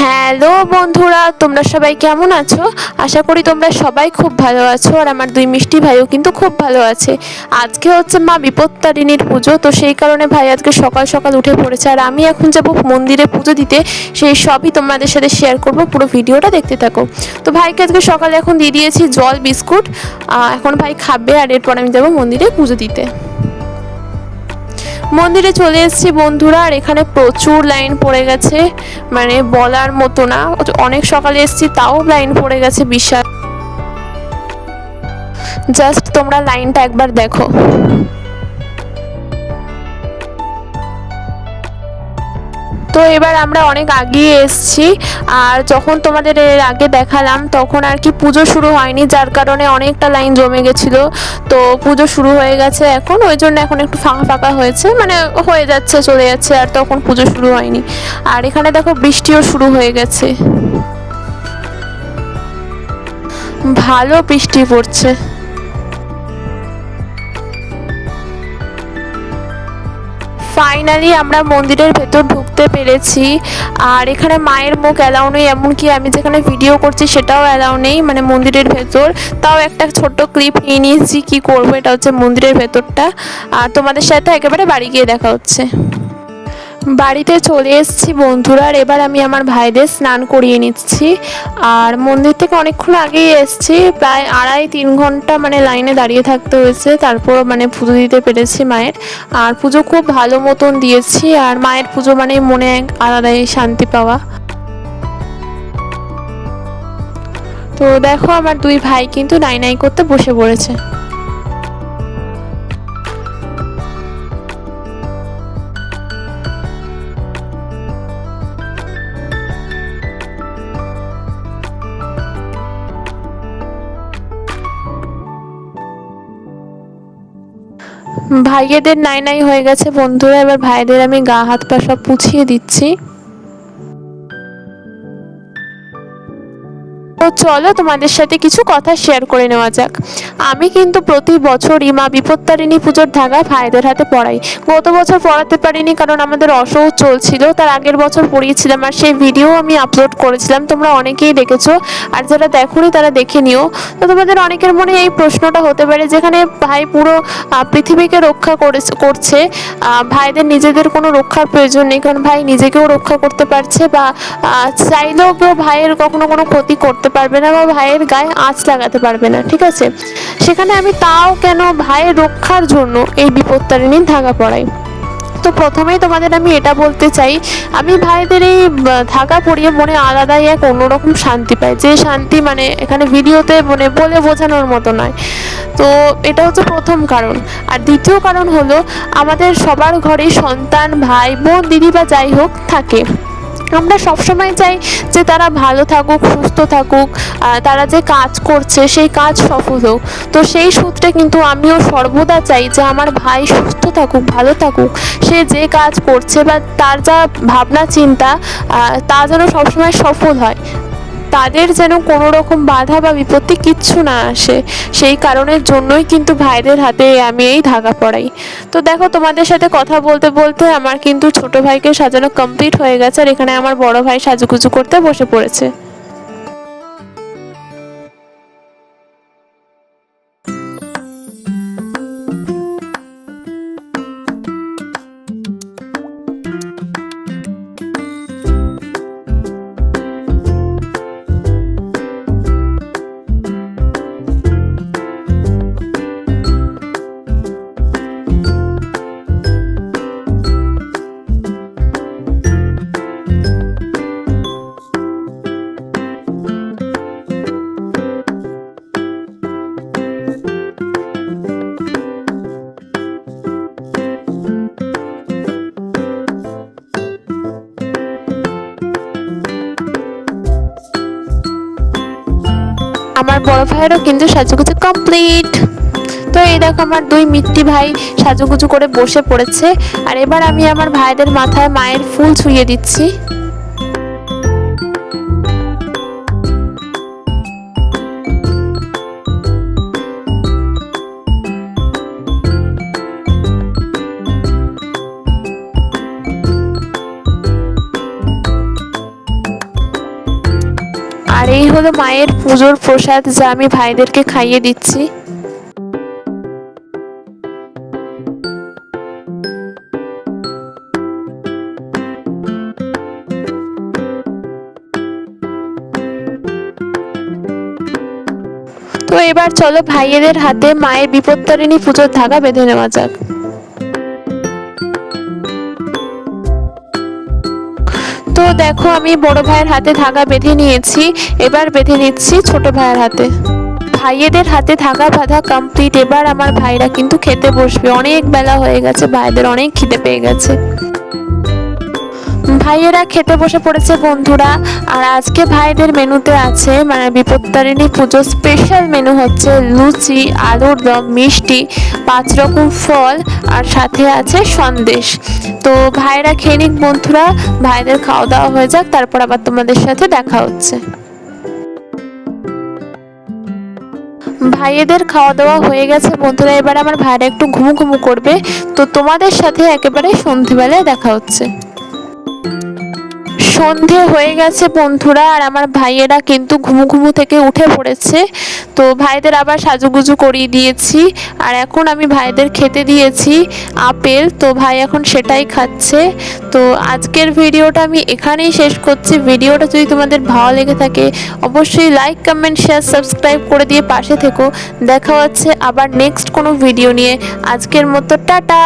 Hello বন্ধুরা, তোমরা সবাই কেমন আছো? আশা করি তোমরা সবাই খুব ভালো আছো আর আমার দুই মিষ্টি ভাইও কিন্তু খুব ভালো আছে। আজকে হচ্ছে মা বিপত্তারিণীর পুজো, তো সেই কারণে ভাই আজকে সকাল সকাল উঠে পড়েছে আর আমি এখন যাব মন্দিরে পুজো দিতে। সেই সবই তোমাদের সাথে শেয়ার করব, পুরো ভিডিওটা দেখতে থাকো। তো ভাইকে আজকে সকালে এখন দিয়ে দিয়েছি জল, বিস্কুট এখন ভাই খাবে আর এরপর আমি যাব মন্দিরে পুজো দিতে। মন্দিরে চলে এসেছি বন্ধুরা, আর এখানে প্রচুর লাইন পড়ে গেছে। মানে বলার মতো না। অনেক সকালে এসেছি, তাও লাইন পড়ে গেছে বিশাল। জাস্ট তোমরা লাইনটা একবার দেখো। তো এবার আমরা অনেক আগিয়ে এসেছি, আর যখন তোমাদের এর আগে দেখালাম, তখন আর কি পুজো শুরু হয়নি, যার কারণে অনেকটা লাইন জমে গেছিল। তো পুজো শুরু হয়ে গেছে এখন, ওই জন্য এখন একটু ফাঁকা ফাঁকা হয়েছে মানে হয়ে যাচ্ছে, চলে যাচ্ছে, আর তখন পুজো শুরু হয়নি। আর এখানে দেখো বৃষ্টিও শুরু হয়ে গেছে। ভালো বৃষ্টি পড়ছে। ফাইনালি আমরা মন্দিরের ভেতর ঢুকতে পেরেছি। আর এখানে মায়ের মুখ অ্যালাউ নেই, এমনকি আমি যেখানে ভিডিও করছি সেটাও অ্যালাউ নেই মানে মন্দিরের ভেতর। তাও একটা ছোট্ট ক্লিপ নিয়ে নিয়েছি, কী করব, এটা হচ্ছে মন্দিরের ভেতরটা। আর তোমাদের সাথে একেবারে বাড়ি গিয়ে দেখা হচ্ছে। বাড়িতে চলে এসেছি বন্ধুরা, আর এবার আমি আমার ভাইদের স্নান করিয়ে নিচ্ছি। আর মন্দির থেকে অনেকক্ষণ আগেই এসেছি, প্রায় আড়াই তিন ঘণ্টা মানে লাইনে দাঁড়িয়ে থাকতে হয়েছে তারপর মানে পুজো দিতে পেরেছি মায়ের। আর পুজো খুব ভালো মতন দিয়েছি, আর মায়ের পুজো মানে মনে এক আলাদাই শান্তি পাওয়া। তো দেখো, আমার দুই ভাই কিন্তু নাই নাই করতে বসে পড়েছে। ভাইয়েদের নাই নাই হয়ে গেছে বন্ধুরা, এবার ভাইদের আমি গা হাত পা সব পুছিয়ে দিচ্ছি। চলো তোমাদের সাথে কিছু কথা শেয়ার করে নেওয়া যাক। আমি কিন্তু প্রতি বছরই মা বিপত্তারিণী পুজোর ধাগা ভাইদের হাতে পড়াই। গত বছর পড়াতে পারিনি কারণ আমাদের অসৌচ চলছিল, তার আগের বছর পড়িয়েছিলাম আর সেই ভিডিও আমি আপলোড করেছিলাম, তোমরা অনেকেই দেখেছ। আর যারা দেখোনি তারা দেখে নিও। তো তোমাদের অনেকের মনে এই প্রশ্নটা হতে পারে, যেখানে ভাই পুরো পৃথিবীকে রক্ষা করে করছে। ভাইদের নিজেদের কোনো রক্ষার প্রয়োজন নেই, কারণ ভাই নিজেকেও রক্ষা করতে পারছে বা চাইলেও কেউ ভাইয়ের কখনো কোনো ক্ষতি করতে পারবে না বা ভাইয়ের গায়ে আঁচ লাগাতে পারবে না, ঠিক আছে? সেখানে আমি তাও কেন ভাইয়ের রক্ষার জন্য এই বিপত্তারিণীর ধাগা পড়াই। তো প্রথমেই তোমাদের আমি এটা বলতে চাই, আমি ভাইদের এই ধাগা পরিয়ে মনে আলাদাই এক অন্যরকম শান্তি পাই। যে শান্তি মানে এখানে ভিডিওতে মানে বলে বোঝানোর মতো নয়। তো এটা হচ্ছে প্রথম কারণ। আর দ্বিতীয় কারণ হলো, আমাদের সবার ঘরে সন্তান, ভাই, বোন, দিদি বা যাই হোক থাকে। আমরা সবসময় চাই যে তারা ভালো থাকুক, সুস্থ থাকুক তারা যে কাজ করছে সেই কাজ সফল হোক। তো সেই সূত্রে কিন্তু আমিও সর্বদা চাই যে আমার ভাই সুস্থ থাকুক, ভালো থাকুক। সে যে কাজ করছে বা তার যা ভাবনা, চিন্তা তা যেন সবসময় সফল হয়। তাদের যেন কোনো রকম বাধা বা বিপত্তি কিচ্ছু না আসে। সেই কারণের জন্যই কিন্তু ভাইদের হাতে আমি এই ধাগা পড়াই। তো দেখো, তোমাদের সাথে কথা বলতে বলতে আমার কিন্তু ছোট ভাইকে সাজানো কমপ্লিট হয়ে গেছে আর এখানে আমার বড় ভাই সাজুগুজু করতে বসে পড়েছে। আমার বড় ভাইয়েরও কিন্তু সাজুগুজু কমপ্লিট তো এই দেখো আমার দুই মিট্টি ভাই সাজুগুজু করে বসে পড়েছে। আর এবার আমি আমার ভাইদের মাথায় মায়ের ফুল ছুঁয়ে দিচ্ছি। আর এই হলো মায়ের পুজোর প্রসাদ যা আমি ভাইদেরকে খাইয়ে দিচ্ছি। তো এবার চলো ভাইয়েদের হাতে মায়ের বিপত্তারিণী পুজোর ধাগা বেঁধে নেওয়া যাক। তো দেখো আমি বড় ভাইয়ের হাতে ধাগা বেঁধে নিয়েছি, এবার বেঁধে নিচ্ছি ছোট ভাইয়ের হাতে। ভাইয়েদের হাতে ধাগা বাঁধা কমপ্লিট এবার আমার ভাইরা কিন্তু খেতে বসবে। অনেক বেলা হয়ে গেছে, ভাইদের অনেক খিদে পেয়ে গেছে। ভাইয়েরা খেতে বসে পড়েছে বন্ধুরা, আর আজকে ভাইদের মেনুতে আছে মানে বিপত্তারিণী পুজো স্পেশাল মেনু হচ্ছে লুচি, আলুর দম মিষ্টি, পাঁচ রকম ফল, আর সাথে আছে সন্দেশ। তো ভাইরা খেয়ে নিক বন্ধুরা, ভাইদের খাওয়া দাওয়া হয়ে যাক, তারপর আবার তোমাদের সাথে দেখা হচ্ছে। ভাইয়েদের খাওয়া দাওয়া হয়ে গেছে বন্ধুরা, এবার আমার ভাইরা একটু ঘুমু ঘুমু করবে, তো তোমাদের সাথে একেবারে সন্ধেবেলায় দেখা হচ্ছে। সন্ধে হয়ে গেছে বন্ধুরা, আর আমার ভাইয়েরা কিন্তু ঘুমু ঘুমু থেকে উঠে পড়েছে। তো ভাইদের আবার সাজুগুজু করিয়ে দিয়েছি, আর এখন আমি ভাইদের খেতে দিয়েছি আপেল। তো ভাই এখন সেটাই খাচ্ছে। তো আজকের ভিডিওটা আমি এখানেই শেষ করছি। ভিডিওটা যদি তোমাদের ভালো লেগে থাকে, অবশ্যই লাইক কমেন্ট শেয়ার সাবস্ক্রাইব করে দিয়ে পাশে থেকো। দেখা হচ্ছে আবার নেক্সট কোনো ভিডিও নিয়ে। আজকের মতো টাটা!